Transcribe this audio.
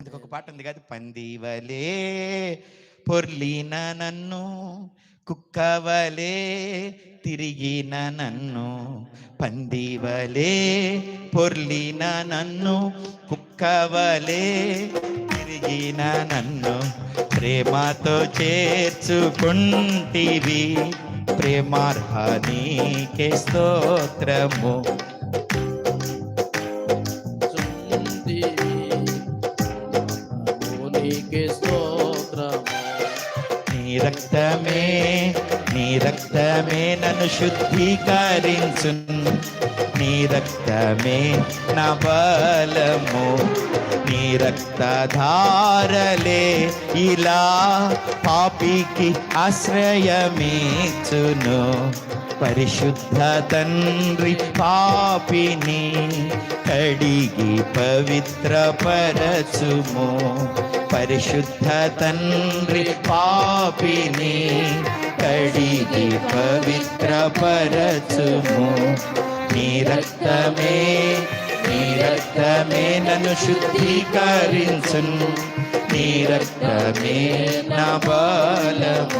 అందుకు ఒక పాట ఉంది కాదు పందివలే పొర్లిన నన్ను కుక్కవలే తిరిగిన నన్ను పందివలే పొర్లిన నన్ను కుక్కవలే తిరిగిన నన్ను ప్రేమతో చేర్చుకుంటివి ప్రేమార్హానికి స్తోత్రము చుంటివి. నీకే స్తోత్రము. నీ రక్తమే నీ రక్తమే నన్ను శుద్ధీకరించు నీ రక్తమే నా బలము. నీ రక్తధారలే ఇలా పాపికి ఆశ్రయమీచును పరిశుద్ధ తండ్రి పాపిని కడిగి పవిత్ర పరచుము పరిశుద్ధ తండ్రి పాపిని కడిగి పవిత్ర పరచుము నీ రక్తమే నీ రక్తమే నన్ను శుద్ధీకరించును. నీ రక్తమే నా బలము.